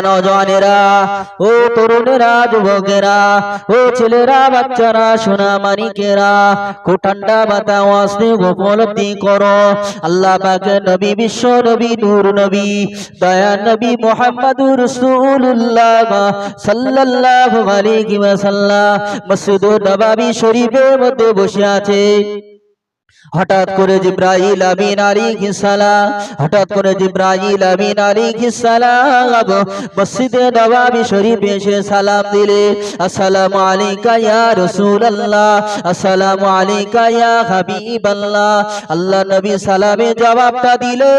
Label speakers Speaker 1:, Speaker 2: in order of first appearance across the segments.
Speaker 1: নজনেরা ও তরুণেরা, যুবকেরা, ও ছেলেরা, বাচ্চারা, সোনা মানিকেরা বাতা উপলব্ধি করো। আল্লাহ নবী, বিশ্ব নবী, নূর নবী, দয়া নবী মোহাম্মদুর রাসূলুল্লাহ সাল্লাল্লাহু আলাইহি ওয়াসাল্লাম। শরীফের মধ্যে বসে আছে। হঠাৎ করে জিব্রাইল আমিন আলাইহিস সালাম, হঠাৎ করে জিব্রাইল আমিন আলাইহিস সালাম মসজিদে নববী শরীফে এসে সালাম দিলে, আসসালামু আলাইকা ইয়া রাসূলুল্লাহ, আসসালামু আলাইকা ইয়া হাবিবাল্লাহ। আল্লাহ নবী সালামে জবাবটা দিলে,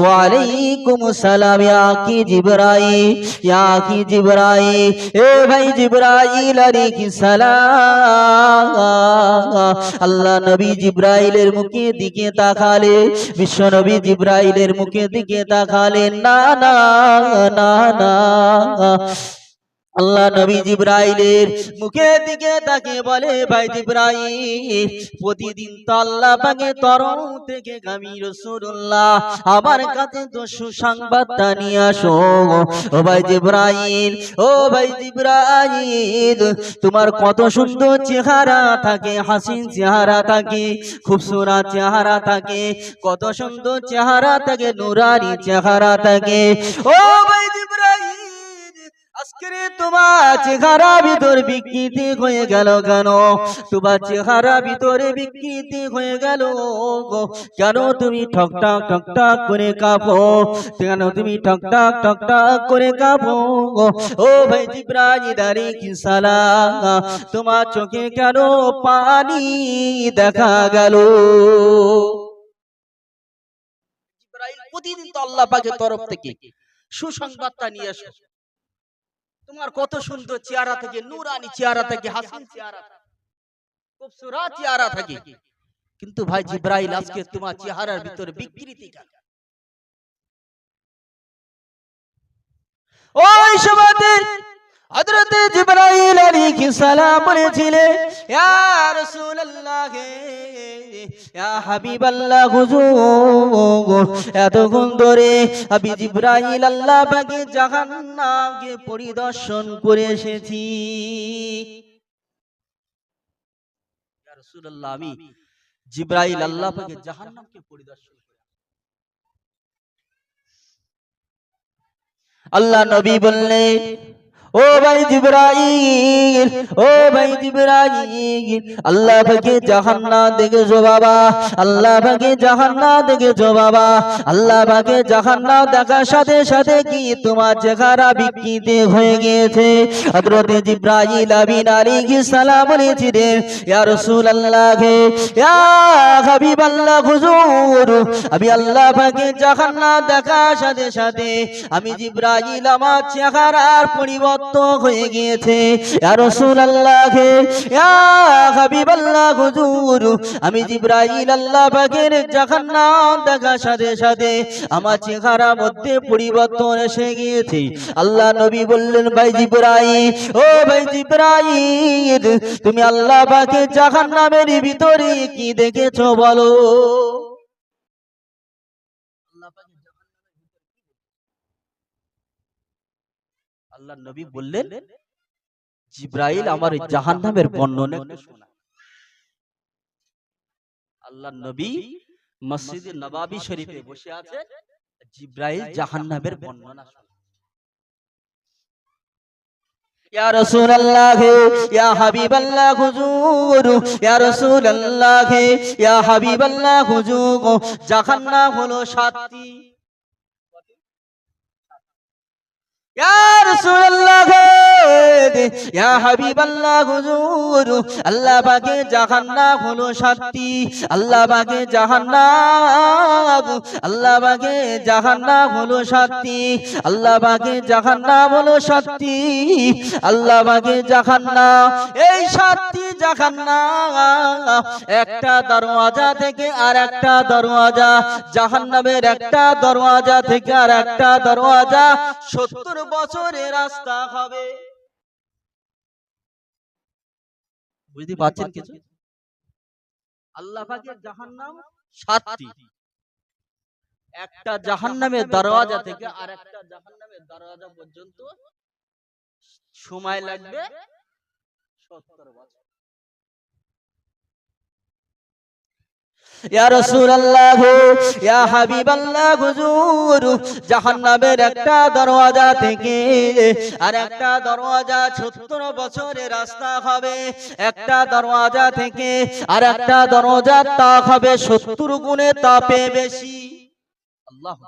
Speaker 1: ওয়া আলাইকুম সালাম ইয়া কি জিব্রাইল, ইয়া কি জিব্রাইল, এ ভাই জিব্রাইল আলাইহিস সালাম। আল্লাহ নবী জিব্রাইলের মুখে দিকে তাকালে বিশ্ব নবী জিব্রাইলের মুখে দিকে তাকালেন, না না না না। আল্লাহ নবী জিব্রাইলের মুখের দিকে তাকে বলে, ভাই জিব্রাইল, প্রতিদিন তো আল্লাহ পাকে থেকে আমি রাসূলুল্লাহ, আমার কাছে তো সুসংবাদটা নিয়ে আসো। ও ভাই জিব্রাইল, ও ভাই জিব্রাইল, তোমার কত সুন্দর চেহারা থাকে হাসিন চেহারা থাকে, খুবসুরত চেহারা থাকে, কত সুন্দর চেহারা থাকে, নুরানি চেহারা থাকে। ও ভাই জিব্রাইল তোমার তোমার চোখে কেন পানি দেখা গেল? প্রতিদিন তো আল্লাহ পাকের তরফ থেকে সুসংবাদটা নিয়ে আসে। তোমার কত সুন্দর চেহারা থেকে নুরানি চেহারা থেকে হাসিন চেহারা থাকে, খুবসুরত চেহারা থাকে কিন্তু ভাই জিব্রাইল আজকে তোমার চেহারার ভিতরে বিকৃতি কেন? ওই সময়তে হযরত জিব্রাইল আলাইহিস সালাম বলেছিলেন, ইয়া রাসূলুল্লাহ, ইয়া হাবিবাল্লাহ, হুজুর, এতক্ষণ ধরে আমি জিব্রাইল আল্লাহ পাকে জাহান্নামকে পরিদর্শন করে এসেছি। ইয়া রাসূলুল্লাহ, আমি জিব্রাইল আল্লাহ পাকে জাহান্নামকে পরিদর্শন আল্লাহ নবী বললেন ও ভাই জিব্রাইল, ও ভাই জিব্রাইল, আল্লাহ পাকে জাহান্নাম দেখেছ বাবা, আল্লাহ পাকে জাহান্নাম দেখেছ বাবা, আল্লাহ পাকে জাহান্নাম দেখার সাথে সাথে কি তোমার চেহারা বিকৃতি হয়ে গিয়েছে? হযরত জিব্রাইল আমিন আলাইহিস সালাম বলেছিলেন, ইয়া রাসূলুল্লাহ, ইয়া হাবিবাল্লাহ হুজুর, আমি আল্লাহ পাকে জাহান্নাম দেখার সাথে সাথে আমি জিব্রাইল আমার চেহারার পরিবর্তন হয়ে গিয়েছে। আমি জিব্রাইল আল্লাহ পাকের জাহান্নাম দেখার সাথে সাথে আমার চেহারার মধ্যে পরিবর্তন এসে গিয়েছে। আল্লাহ নবী বললেন, ভাই জিব্রাইল, ও ভাই জিব্রাইল, তুমি আল্লাহ পাকের জাহান্নামের ভিতরে কি দেখেছ বলো আল্লাহ পাকের জাহান্নামের ভিতরে কি দেখেছ? আল্লাহ নবী বললেন জিব্রাইল আমার জাহান্নামের বর্ণনা একটু আল্লাহ নবী মসজিদে নবাবী শরীফে বসে আছে জিব্রাইল বর্ণনা ইয়া রাসূলুল্লাহ ইয়া হাবিবাল্লাহ হুজুর। ইয়া রাসূলুল্লাহ ইয়া হাবিবাল্লাহ হুজুর। জাহান্নাম হলো সাতটি ইয়া রাসূলুল্লাহ ইয়া হাবিবাল্লাহ হুজুর, আল্লাহ পাকে জাহান্নাম হলো সাতটি আল্লাহ পাকে জাহান্নাম, আল্লাহ পাকে জাহান্নাম হলো সাতটি আল্লাহ পাকে জাহান্নাম হলো সাতটি আল্লাহ পাকে জাহান্নাম, এই সাতটি জাহান্নাম একটা দরওয়াজা থেকে আর একটা দরওয়াজা, জাহান্নামের একটা দরওয়াজা থেকে আর একটা দরওয়াজা, সত্তর বছরের রাস্তা হবে। বুঝতে পারছেন কিছু? আল্লাহ পাকের জাহান্নাম সাতটি। একটা জাহান্নামের দরওয়াজা থেকে আর একটা জাহান্নামের দরওয়াজা পর্যন্ত সময় লাগবে সত্তর বছর। ইয়া রাসূলুল্লাহ, ইয়া হাবিবাল্লাহ, হুজুর, জাহান্নামের একটা দরওয়াজা থেকে আর একটা দরওয়াজা 70 বছরের রাস্তা হবে। একটা দরওয়াজা থেকে আর একটা দরওয়াজার তাপ হবে 70 গুণে তাপে বেশি। আল্লাহ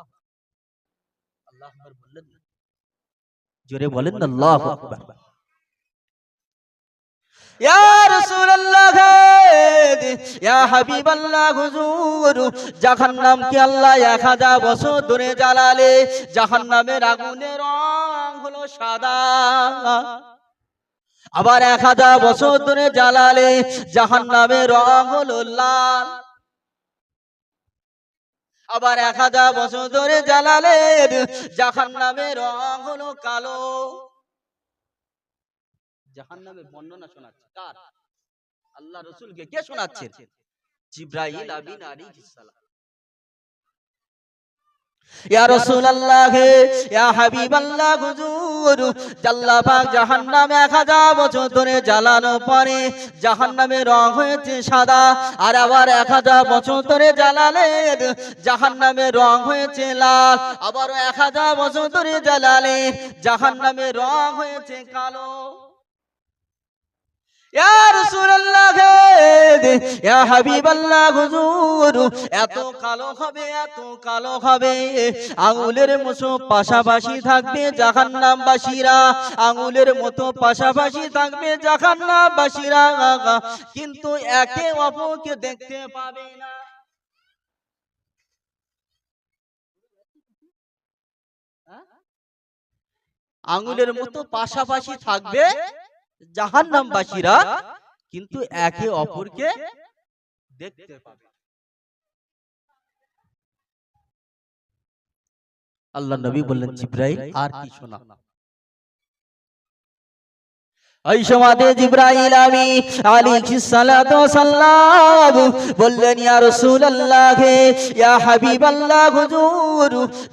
Speaker 1: আল্লাহ বললেন। জোরে বলেন আল্লাহু আকবার। রাসূলুল্লাহ, ইয়া হাবিবাল্লাহ, হুজুর কি আল্লাহ 1000 বছর ধরে জ্বালালে? জাহান্নামের আগুনের রং হলো সাদা। আবার 1000 বছর ধরে জ্বালালে জাহান্নামের রং হলো লাল। আবার 1000 বছর ধরে জ্বালালে জাহান্নামের রং হলো কালো। জাহান্নামের বর্ণনা শোনাচ্ছে। কার? আল্লাহ রসুলকে কে শোনাচ্ছে জিব্রাইল আমিন আলাইহিস সালাম। ইয়া রাসূলুল্লাহ ইয়া হাবিবাল্লাহ হুজুর। আল্লাহ পাক জাহান্নামে 1000 বছর ধরে জ্বালানো পরে জাহান্নামের রং হয়েছে সাদা। আর আবার 1000 বছর ধরে জ্বালালে জাহান্নামের রং হয়েছে লাল। আবার 1000 বছর ধরে জ্বালালে জাহান্নামের রং হয়েছে কালো ইয়া রাসূলুল্লাহ ইয়া হাবিবাল্লাহ হুজুর আঙুলের মতো পাশাপাশি থাকবে কিন্তু একে অপরকে দেখতে পাবে না? আঙুলের মতো পাশাপাশি থাকবে জাহান্নামবাসীরা কিন্তু একে অপরকে দেখতে পাবে। আল্লাহ নবী বললেন জিব্রাইল আর কি শোনা এই সমাদে জিব্রাইল আমি সালাতু সাল্লাম বললেন ইয়া রাসূলুল্লাহ ইয়া হাবিবাল্লাহ হুজুর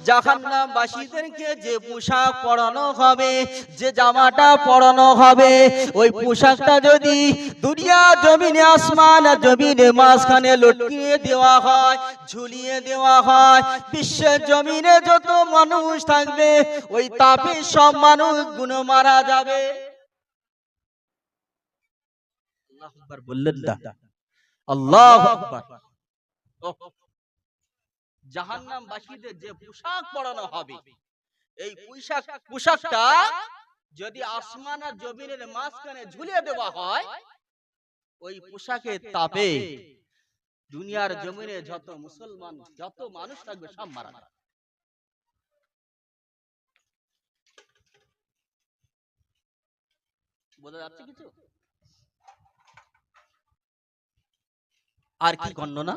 Speaker 1: জাহান্নামবাসীদেরকে যে পোশাক পরানো হবে যে জামাটা পরানো হবে ওই পোশাকটা যদি দুনিয়া জমিনে আসমান আর জমিনে মাঝখানে লটকিয়ে দেওয়া হয় ঝুলিয়ে দেওয়া হয় বিশ্বের জমিনে যত মানুষ থাকবে ওই তাপে সব মানুষ গুণ মারা যাবে। আল্লাহু আকবার বললেন না। আল্লাহু আকবার। যে পোশাক পরানো হবে এই পোশাক পোশাকটা যদি আসমান আর জমিনের মাঝখানে ঝুলিয়ে দেওয়া হয় ওই পোশাকের তাপে দুনিয়ার জমিনে যত মুসলমান যত মানুষ থাকবে সব মারা যাবে। বোঝা যাচ্ছে কিছু? আর কি গণ্যনা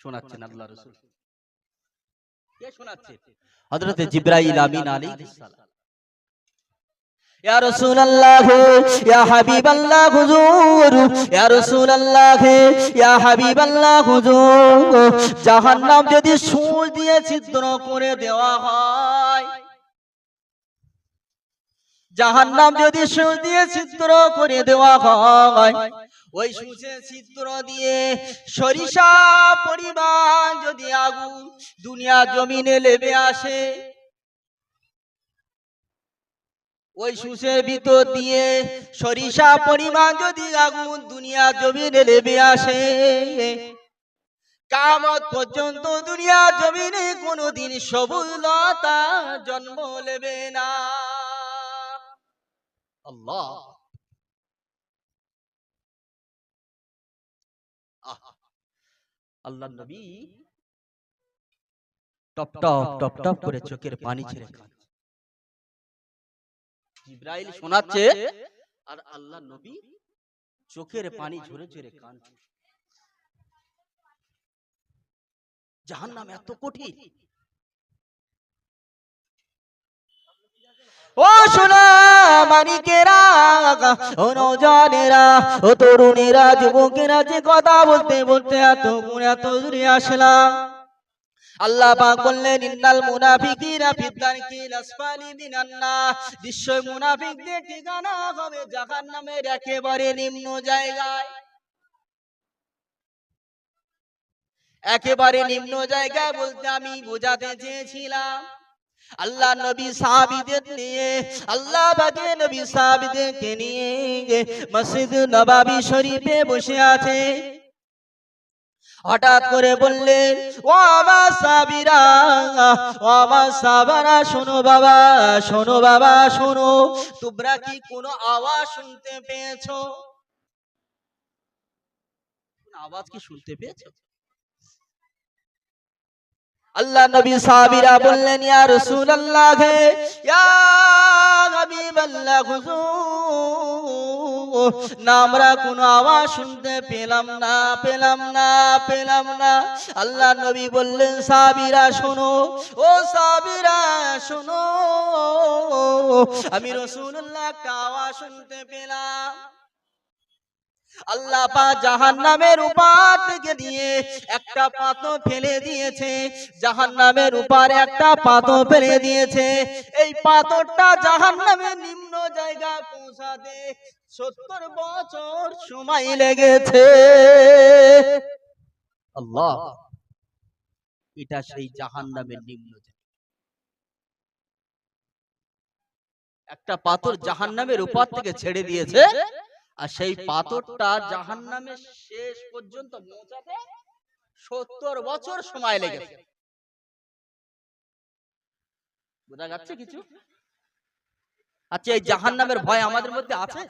Speaker 1: শোনাচ্ছেন আল্লাহ রসুল। কে শোনাচ্ছে? হযরত জিবরাইল আমিন আলাইহিস সালাম। ইয়া রাসূলুল্লাহ ইয়া হাবিবাল্লাহ হুজুর। ইয়া রাসূলুল্লাহ ইয়া হাবিবাল্লাহ হুজুর। জাহান্নাম যদি সূচ দিয়ে ছিদ্র করে দেওয়া হয় জাহান্নাম যদি সুচ দিয়ে ছিদ্র করে দেওয়া হয়, ওই সুচে ছিদ্র দিয়ে সরিষা পরিমাণ যদি আগুন দুনিয়া জমিনে লেবে আসে, ওই সুচের ভিতর দিয়ে সরিষা পরিমাণ যদি আগুন দুনিয়া জমিনে লেবে আসে, কামত পর্যন্ত দুনিয়া জমিনে কোনোদিন সবুজ লতা জন্ম নেবে না। আল্লাহ। আল্লাহ নবী টপ টপ টপ টপ করে চোখের পানি ছেড়ে কাঁদছে জিব্রাইল শোনাচ্ছে আর আল্লাহ নবী চোখের পানি ঝরে ঝরে কাঁদছে। জাহান্নাম এত কঠিন। ও সোনা মানিকেরা ও নৌজানেরা, ও তরুণেরা, যুবকেরা যে কথা বলতে বলতে এত এত দূরে আসলাম। আল্লাহ পাক বললেন, ইন্নাল মুনাফিকিনা ফিদ্দারকিল আসফালি মিনান নার নিশ্চয় মুনাফিকদের ঠিকানা হবে জাহান্নামের একেবারে নিম্ন জায়গায়। একেবারে নিম্ন জায়গায় বলতে আমি বোঝাতে চেয়েছিলাম। আল্লাহ নবী সাহাবীদের নিয়ে, আল্লাহ বাগে নবী সাহাবীদেরকে নিয়ে মসজিদ নবাবী শরীফে বসে আছে। হঠাৎ করে বললেন, ও আমার সাবিরা, ও আমার সাবারা, শোনো বাবা শোনো বাবা, শোনো, তোমরা কি কোনো আওয়াজ শুনতে পেয়েছ? আওয়াজ কি শুনতে পেয়েছ? আল্লাহ নবী সাহাবীরা বললেন, ইয়া রাসূলুল্লাহ হে ইয়া হাবিবাল্লাহ হুজুর। না, আমরা কোনো আওয়াজ শুনতে পেলাম না পেলাম না পেলাম না। আল্লাহ নবী বললেন, সাহাবীরা, শোনো, ও সাহাবীরা, শোনো, আমি রাসূলুল্লাহ একটা আওয়াজ শুনতে পেলাম। আল্লাহ পা জাহান নামের উপার দিয়ে একটা পাথর ফেলে দিয়েছে। জাহান নামের উপারে একটা পাথর ফেলে দিয়েছে। এই পাথরটা জাহান নামের নিম্ন জায়গায় পৌঁছাতে সত্তর বছর সময় লেগেছে। আল্লাহ, এটা সেই জাহান নামের নিম্ন একটা পাথর জাহান নামের উপর থেকে ছেড়ে দিয়েছে। আর সেই পাথরটা জাহান নামের শেষ পর্যন্ত পৌঁছাতে সত্তর বছর সময় লেগেছে। বোঝা যাচ্ছে কিছু? আচ্ছা এই জাহান নামের ভয় আমাদের মধ্যে আছে?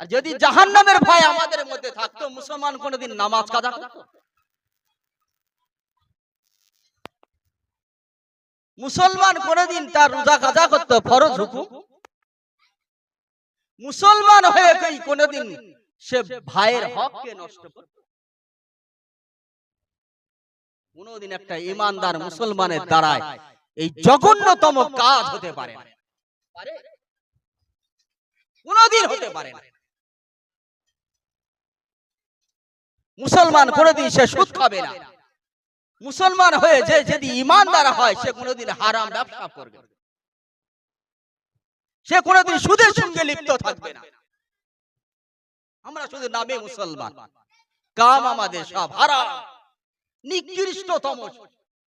Speaker 1: আর যদি জাহান নামের ভয় আমাদের মধ্যে থাকতো মুসলমান কোনোদিন নামাজ কাজা করতো? মুসলমান কোনোদিন তার রোজা কাজা করতো ফরজ হুকুম মুসলমান হয়ে কই কোনোদিন সে ভাইয়ের হককে নষ্ট করত কোনোদিন একটা ইমানদার মুসলমানের দ্বারায় এই জঘন্যতম কাজ হতে পারে? কোনোদিন হতে পারে না মুসলমান কোনোদিন সে সুদ খাবে না মুসলমান হয়ে যে যদি ইমানদার হয়, সে কোনোদিন হারাম ব্যবসা করবে। সে কোনোদিন সুদের সঙ্গে লিপ্ত থাকবে না। আমরা শুধু নামে মুসলমান। কাম আমাদের সব হারাম। নিকৃষ্টতম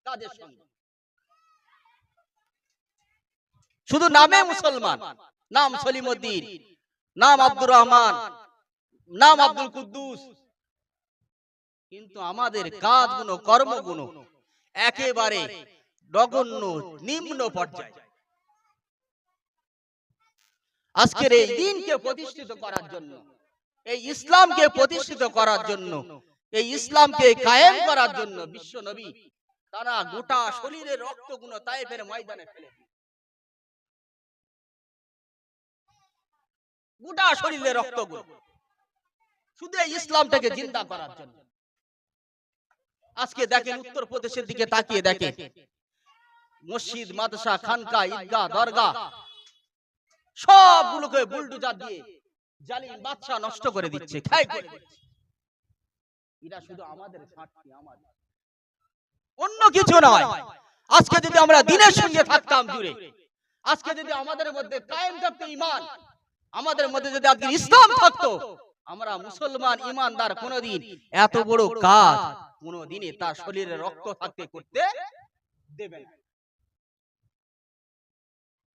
Speaker 1: কাজের সঙ্গে। শুধু নামে মুসলমান। নাম সলিমুদ্দিন, নাম আব্দুর রহমান, নাম আব্দুল কুদ্দুস। কিন্তু আমাদের কাজগুলো, কর্মগুলো একেবারে নগণ্য, নিম্ন পর্যায়ে। আজকের এই দিনকে প্রতিষ্ঠিত করার জন্য, এই ইসলামকে প্রতিষ্ঠিত করার জন্য, এই ইসলামকে কায়েম করার জন্য বিশ্ব নবী তারা গোটা শরীরের রক্তগুলো তাইফের ময়দানে ফেলে দিল। গোটা শরীরের রক্তগুলো, শুধু এই ইসলামটাকে জিন্দা করার জন্য আজকে দেখেন উত্তর প্রদেশের দিকে তাকিয়ে দেখেন, মসজিদ, মাদ্রাসা, খানকা, ঈদগাহ দরগা সবগুলোকে বুলডোজার দিয়ে জালিম বাচ্চা নষ্ট করে দিচ্ছে খাই করে দিচ্ছে। এটা শুধু আমাদের স্বার্থে আমাদের। অন্য কিছু নয়। আজকে যদি আমরা দিনের সঙ্গে থাকতাম জুড়ে, আজকে যদি আমাদের মধ্যে কায়েম থাকতো ইমান আমাদের মধ্যে যদি আজকে ইসলাম থাকতো, আমরা মুসলমান ইমানদার কোনদিন, এত বড় কাজ কোনদিনই তার শরীরে রক্ত থাকতে করতে দেবে না।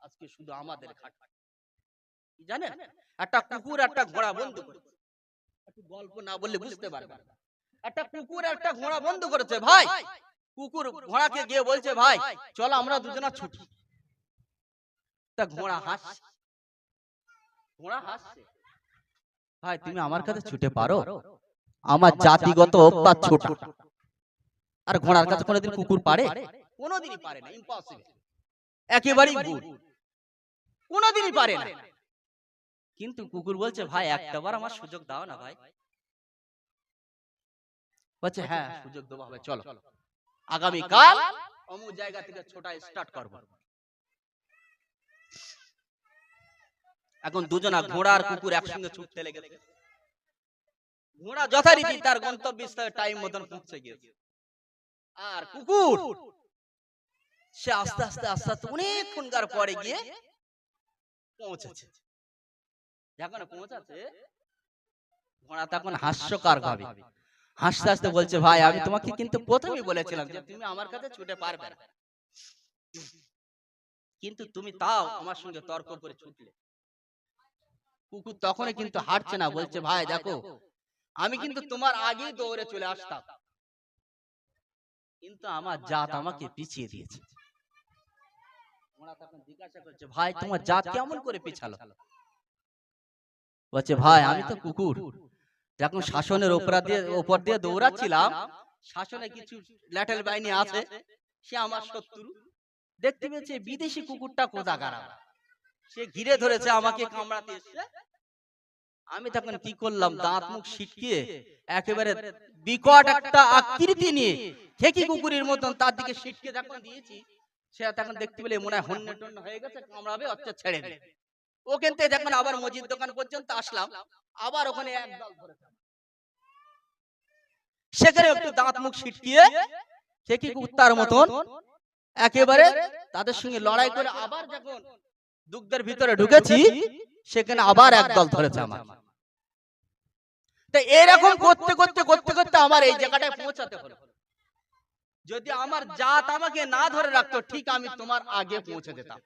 Speaker 1: আজকে শুধু আমাদের খাটা কি জানেন? একটা কুকুর একটা ঘোড়া বন্ধু করেছে। একটু গল্প না বললে বুঝতে পারবে একটা কুকুর একটা ঘোড়া বন্ধু করেছে। ভাই কুকুর ঘোড়াকে গিয়ে বলছে ভাই চলো আমরা দুজনা ছুটি। তা ঘোড়া হাসছে। ঘোড়া হাসছে। ভাই তুমি আমার কাছে ছুটে পারো? আমার জাতিগত অভ্যাস ছোটা। আর ঘোড়ার কাছে কোনোদিন কুকুর পারে? কোনোদিনই পারে না। ইম্পসিবল একেবারেই ভুল কোনোদিনই পারে না। কিন্তু কুকুর বলছে ভাই একটাবার আমার সুযোগ দাও না ভাই। বলছে হ্যাঁ সুযোগ দেবো হবে চলো। আগামী কাল অমুক জায়গা থেকে ছোটা স্টার্ট করব।
Speaker 2: এখন দুজনা ঘোড়া আর কুকুর একসঙ্গে ছুটতে লেগেছে। ঘোড়া যথারীতি তার গন্তব্যস্থলে টাইম মতন পৌঁছে গিয়েছে। আর কুকুর সে আস্তে আস্তে আস্তে আস্তে অনেকক্ষণকার পরে গিয়ে পৌঁছেছে। যখন পৌঁছাচ্ছে ঘোড়া তখন হাস্যকার ভাবে হাসতে হাসতে বলছে ভাই আমি তোমাকে কিন্তু প্রথমেই বলেছিলাম যে তুমি আমার কাছে ছুটে পারবে না কিন্তু তুমি তাও আমার সঙ্গে তর্ক করে ছুটলে কুকুর তখনই কিন্তু হাঁটছে না বলছে ভাই দেখো আমি কিন্তু তোমার আগেই দৌড়ে চলে আসতাম কিন্তু আমার জাত আমাকে পিছিয়ে দিয়েছে জিজ্ঞাসা করছে ভাই তোমার জাত কেমন করে পিছালো বলছে ভাই আমি তো কুকুর। যখন শাসনের ওপর দিয়ে ওপর দিয়ে দৌড়াচ্ছিলাম শাসনে কিছু ল্যাটেল বাহিনী আছে সে আমার শত্রু। দেখতে পেয়েছে বিদেশি কুকুরটা কোথা খারাপ সে ঘিরে ধরেছে আমাকে কামড়াতে এসে। আমি তখন কি করলাম? দাঁত মুখ সিটকিয়ে একেবারে বিকট একটা আকৃতি নিয়ে ঠেকি কুকুরের মতন তার দিকে সিটকে যখন দিয়েছি সে তখন দেখতে পেলে মনে হয় হন্য হয়ে গেছে কামড়াবে অর্থাৎ ছেড়ে দেবে। ওখান থেকে যখন আবার মসজিদ দোকান পর্যন্ত আসলাম আবার ওখানে সেখানে একটু দাঁত মুখ সিটকিয়ে ঠেকি কুত্তার মতন একেবারে তাদের সঙ্গে লড়াই করে আবার যখন দুগ্ধের ভিতরে ঢুকেছি সেখানে আবার একদল ধরেছে আমার তা এরকম করতে করতে করতে করতে আমার এই জায়গাটায় পৌঁছাতে হলো। যদি আমার জাত আমাকে না ধরে রাখতো ঠিক আমি তোমার আগে পৌঁছে যেতাম।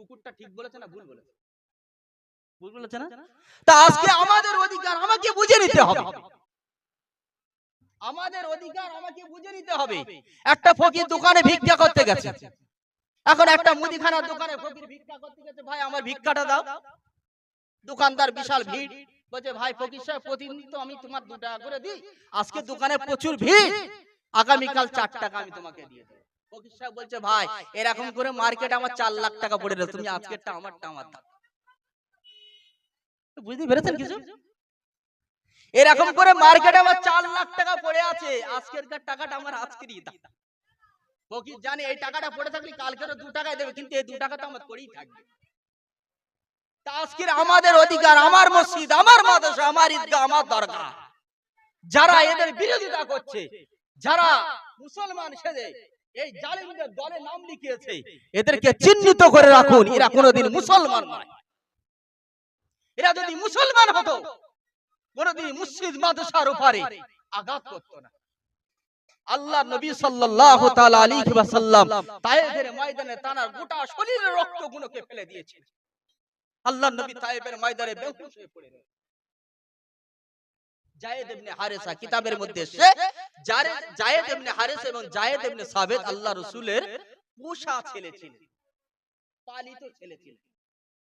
Speaker 2: কুকুরটা ঠিক বলেছে না ভুল বলেছে? ভুল বলেছে না? তা আজকে আমাদের অধিকার আমাকে বুঝে নিতে হবে। আমাদের অধিকার আমাকে বুঝে নিতে হবে। একটা ফকির দোকানে ভিক্ষা করতে গেছে। এখন একটা মুদিখানার দোকানে ফকির ভিক্ষা করতে গেছে। ভাই আমার ভিক্ষাটা দাও। দোকানদার বিশাল ভিড়। বলছে ভাই ফকির সাহেব প্রতিদিন তো আমি তোমার দু টাকা করে দিই। আজকে দোকানে প্রচুর ভিড়। আগামীকাল চার টাকা আমি তোমাকে দিয়ে দেবো। ফকির সাহেব বলছে ভাই এরকম করে মার্কেট আমার চার লাখ টাকা পড়ে রয়েছে তুমি আজকেরটা আমারটা আমার বুঝতে পেরেছেন কিছু? এরকম করে মার্কেটে আমার চার লাখ টাকা পড়ে আছে। আজকের টাকাটা আমার আজকেরই ফকির জানে এই টাকাটা পড়ে থাকলে কালকেরও দু টাকায় দেবে কিন্তু এই দু টাকা তো আমার পড়েই থাকবে। আজকের আমাদের অধিকার আমার মসজিদ আমার মাদ্রাসা আমার ঈদগাহ আমার দরগা যারা এদের বিরোধিতা করছে যারা মুসলমান সেজে এই জালিমদের দলে নাম লিখিয়েছে। এদেরকে চিহ্নিত করে রাখুন এরা কোনোদিন মুসলমান নয়। এরা যদি মুসলমান হতো কোনোদিন মুসলিম মাদ্রাসার উপরে আঘাত করতো না। আল্লাহ নবী সাল্লাল্লাহু তাআলা আলাইহি ওয়াসাল্লাম তায়েফের ময়দানে তার গোটা শরীরের রক্তগুলোকে ফেলে দিয়েছেন আল্লাহ নবী তায়েফের ময়দানে বেহুশ হয়ে পড়ে রয়েছে জায়েদ ইবনে হারেসা কিতাবের মধ্যে এসে জারে- জায়েদ ইবনে হারেসা এবং জায়েদ ইবনে সাবেত আল্লাহ রাসূলের পোষা ছেলে ছিলেন। পালিত ছেলে ছিলেন।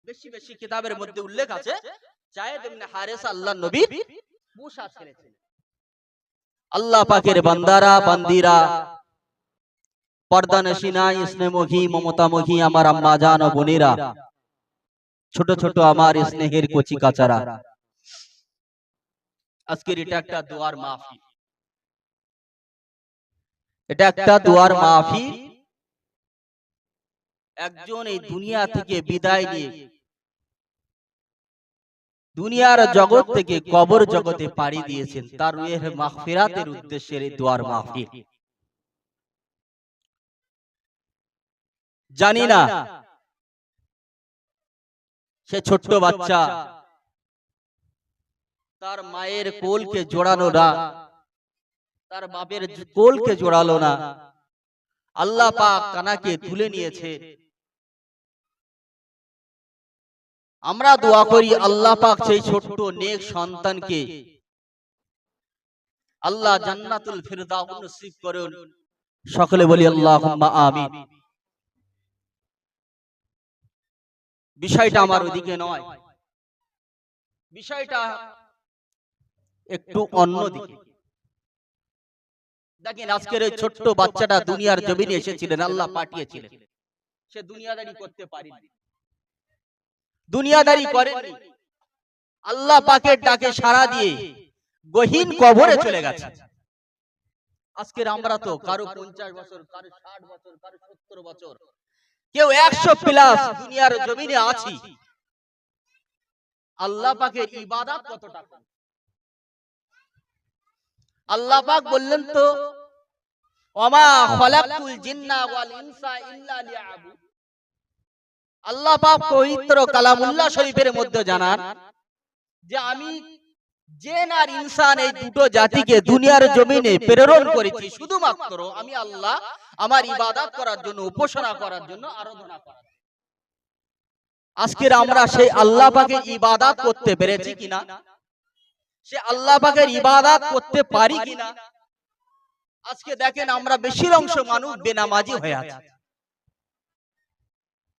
Speaker 2: বেশি বেশি কিতাবের মধ্যে উল্লেখ আছে জায়েদ ইবনে হারেসা আল্লাহ নবীর পোষা ছেলে ছিলেন। আল্লাহ পাকের বান্দারা বান্দিরা পর্দা নসিনা স্নেহমুখী মমতামুখী আমার আম্মা জান ও বোনেরা। ছোট ছোট আমার স্নেহের কচি কাচারা। আজকের এটা একটা দোয়ার মাহফিল। এটা একটা দোয়ার মাহফিল। একজন এই দুনিয়া থেকে বিদায় নিয়ে দুনিয়ার জগৎ থেকে কবর জগতে পাড়ি দিয়েছেন। তার রুহের মাগফিরাতের উদ্দেশ্যে এই দোয়ার মাহফিল। জানি না। সে ছোট্ট বাচ্চা। তার মায়ের কোলকে জোড়ানো না। তার বাপের কোলকে জোড়ালো না। আল্লাহ পাক কানাকে তুলে নিয়েছে। আমরা দোয়া করি আল্লাহ পাক সেই ছোট্ট নেক সন্তানকে আল্লাহ জান্নাতুল ফিরদাউস নসিব করুন। সকলে বলি আল্লাহুম্মা আমিন। বিষয়টা আমার ওদিকে নয়। বিষয়টা একটু অন্য দিকে। দেখেন আজকের এই ছোট্ট বাচ্চাটা দুনিয়ার জমিনে এসেছিলেন আল্লাহ পাঠিয়েছিলেন। সে দুনিয়াদারি করতে পারেনি। দুনিয়াদারি করেনি। আল্লাহ পাকের ডাকে সাড়া দিয়ে গহীন কবরে চলে গেছে। আজকের আমরা তো কারও পঞ্চাশ বছর কারও ষাট বছর কারও সত্তর বছর। কেউ একশো প্লাস দুনিয়ার জমিনে আছি। আল্লাহ পাকের ইবাদত কতটা। আল্লাহ পাক বললেন তো, ওমা খলাকতুল জিন্না ওয়াল ইনসা ইল্লা লিয়াবুদ। আল্লাহ পাক পবিত্র কালামুল্লাহ শরীফের মধ্যে জানান যে, আমি জেন আর ইনসান এই দুটো জাতিকে দুনিয়ার জমিনে প্রেরণ করেছি। শুধুমাত্র আমি আল্লাহ আমার ইবাদত করার জন্য, উপাসনা করার জন্য আরাধনা করার। আজকের আমরা সেই আল্লাহ পাকের ইবাদত করতে পেরেছি কিনা? সে আল্লাহ পাকের ইবাদত করতে পারি কিনা? আজকে দেখেন আমরা বেশির অংশ মানুষ বেনামাজি হয়ে আছে।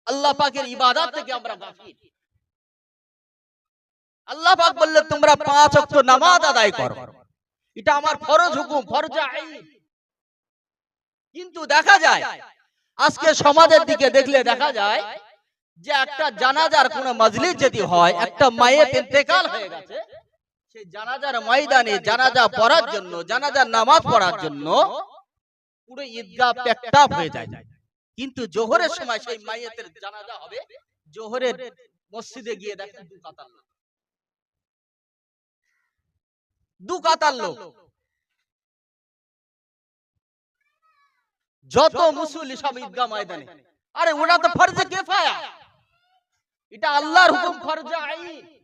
Speaker 2: আল্লাহ পাকের ইবাদত থেকে আমরা আল্লাহ পাক তোমরা পাঁচ ওয়াক্ত নামাজ আদায় করো। এটা আমার ফরজ হুকুম, ফরজ কিন্তু দেখা যায়, আজকে সমাজের দিকে দেখলে দেখা যায় যে একটা জানাজার কোন মজলিস যদি হয়, একটা মায়ের ইন্তেকাল হয়ে গেছে সেই জানাজার ময়দানে জানাজা পড়ার জন্য জানাজার নামাজ পড়ার জন্য পুরো ঈদগাহ প্যাকটাপ হয়ে যায়। কিন্তু জোহরের সময় সেই মাইয়াতের জানাজা হবে। জোহরের মসজিদে গিয়ে দেখেন দু কাতার লোক। দু কাতার লোক। যত মুসল্লি সব ঈদগাহ ময়দানে। আরে ওটা তো ফরজে কেফায়া। এটা আল্লাহর হুকুম ফরজে আইন।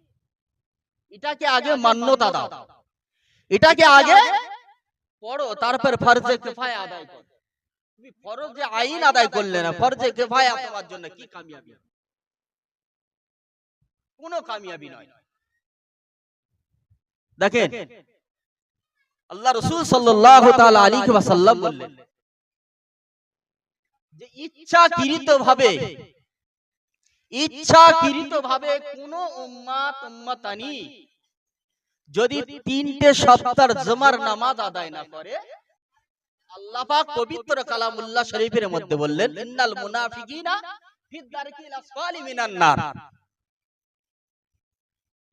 Speaker 2: এটাকে আগে মান্যতা দাও এটাকে আগে পড়ো তারপর ফরজে কেফায়া আদায় করো। তুমি ফরজে আইন আদায় করলে না ফরজে কেফায়া তোমার জন্য কি কামিয়াবি? কোনো কামিয়াবি নয়। দেখেন আল্লাহ রসুল সাল্লাল্লাহু তাআলা আলাইহি ওয়াসাল্লাম বললেন যে ইচ্ছাকৃত ভাবে ইচ্ছাকৃত ভাবে কোন উম্মাত উম্মাতানি যদি তিনটে সপ্তাহ জমার নামাজ আদায় না করে আল্লাহ পাক পবিত্র কালামুল্লাহ শরীফের মধ্যে বললেন ইন্নাল মুনাফিকিনা আসফালি মিনান নার।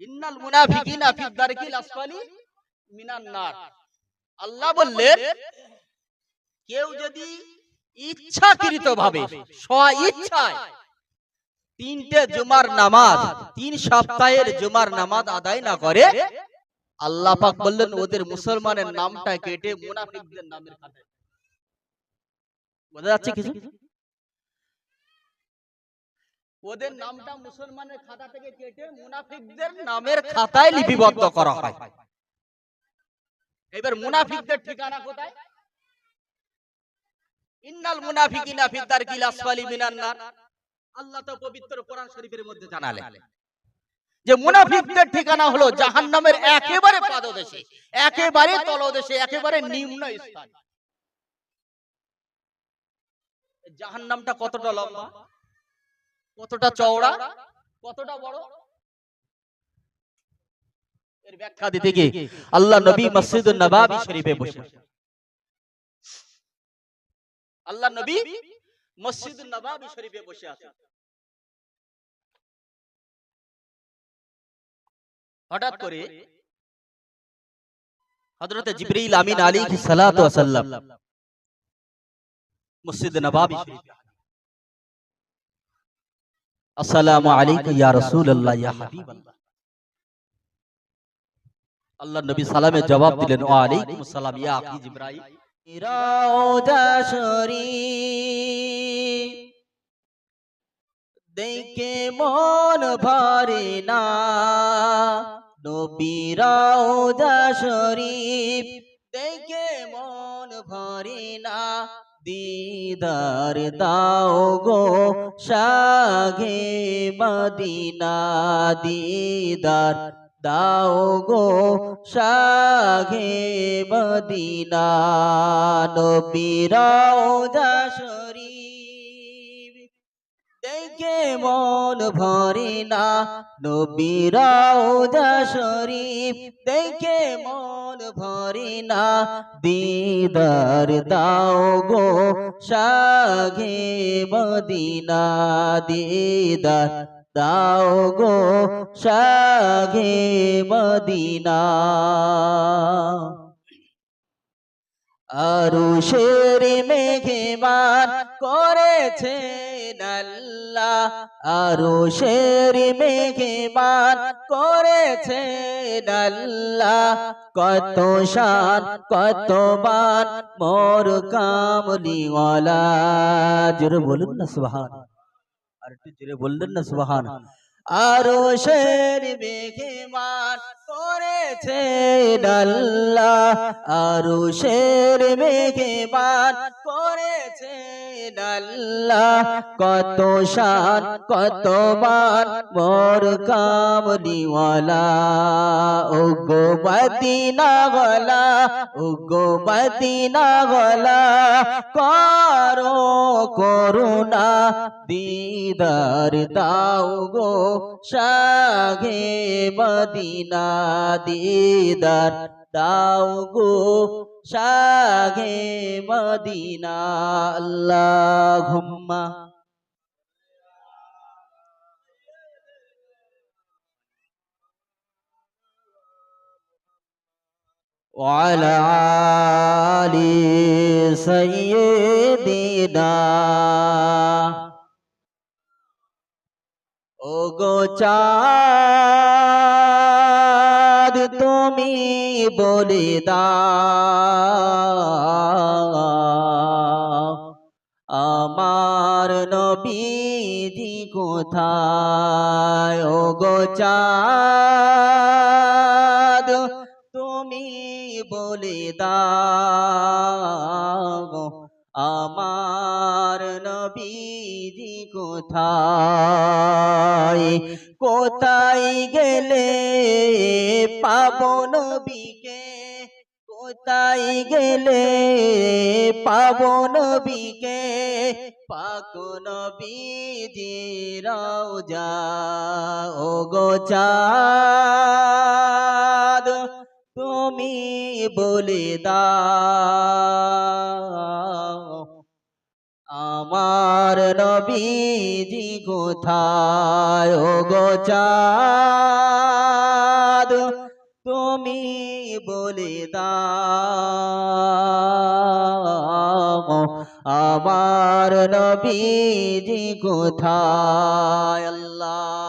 Speaker 2: ইন্নাল মুনাফিকিনা আসফালি মিনান নার। আল্লাহ বললেন কেউ যদি ইচ্ছাকৃত ভাবে স্ব ইচ্ছায় তিনটে জুমার নামাজ, তিন সপ্তাহের জুমার নামাজ আদায় না করে, আল্লাহ পাক বললেন ওদের মুসলমানের নামটা কেটে মুনাফিকদের নামের খাতায় বোঝা যাচ্ছে কিছু? ওদের নামটা মুসলমানের খাতা থেকে কেটে মুনাফিকদের নামের খাতায় লিপিবদ্ধ করা হয়। এবার মুনাফিকদের ঠিকানা কোথায়? ইন্নাল মুনাফিকিনা ফিদ দারকিল আসফালি মিনান নার। আল্লাহ তো পবিত্র কোরআন শরীফের মধ্যে জানালেন যে মুনাফিকদের ঠিকানা হলো জাহান্নামের একেবারে পাদদেশে একেবারে তলদেশে একেবারে নিম্ন স্থান। জাহান্নামটা কতটা লম্বা? কতটা চওড়া? কতটা বড়? এর ব্যাখ্যা দিতে গিয়ে আল্লাহ নবী মসজিদুন নবাবী শরীফে বসে আল্লাহ নবী মসজিদুন নবাবী শরীফে বসে আছেন হঠাৎ করে হযরত জিবরিল আমিন আলাইহিস সালাতু ওয়াস সালাম মসজিদ নবাবী শরীফে আসসালামু আলাইকা ইয়া রাসূলুল্লাহ ইয়া হাবিবাল্লাহ আল্লাহ নবী সালামের জবাব দিলেন ওয়া আলাইকুম আসসালাম ইয়া আখি জিবরাইল
Speaker 1: দেখে মন ভরে না, নবী শরীফ। দেখে মন ভরে না, দিদার দাও গো সাগে মদিনা, দিদার দাও গো শাগে মদিনা নবীর রওজা শরীফ। দেখে মন ভরে না নবীর রওজা শরীফ। দেখে মন ভরে না, দিদার দাও গো শাগে মদিনা, দিদার দাও গো শাগে মদিনা। আরু শের মেঘে মেঘেমান করেছেন আল্লাহ। আরও শের মেঘেমান করেছেন আল্লাহ। কত শান কত বার মোর কামলিওয়ালা। জোরে বলুন না সুবহান আর একটু জোরে বললেন না সুবাহান। আরও শের মেঘেমান করেছে আল্লাহ আরও শের মেঘেমান করেছে আল্লাহ কত শান কত মান মোর কামলিওয়ালা। ও গো মদিনা গলা, ও গো মদিনা গলা, করো করুণা, দিদার দাও গো শাহে মদিনা। দিদার দাও গো শাহে মদিনা আল্লাহুম্মা وعلى آل سيدنا ও গো চাঁদ তুমি বলে দাও আমার নবীজি কোথায়? ও গো চাঁদ, তুমি বলে দাও আমার নবীজি কোথায়? কোথায় গেলে পাবো নবীকে? কোথায় গেলে পাবো নবীকে? পাক নবীজি রওজা ও তুমি বলে দাও। আমার নবীজি কোথায়? ও গো চাঁদ তুমি বলে দাও আমার নবীজি কোথায়? আল্লাহুম্মা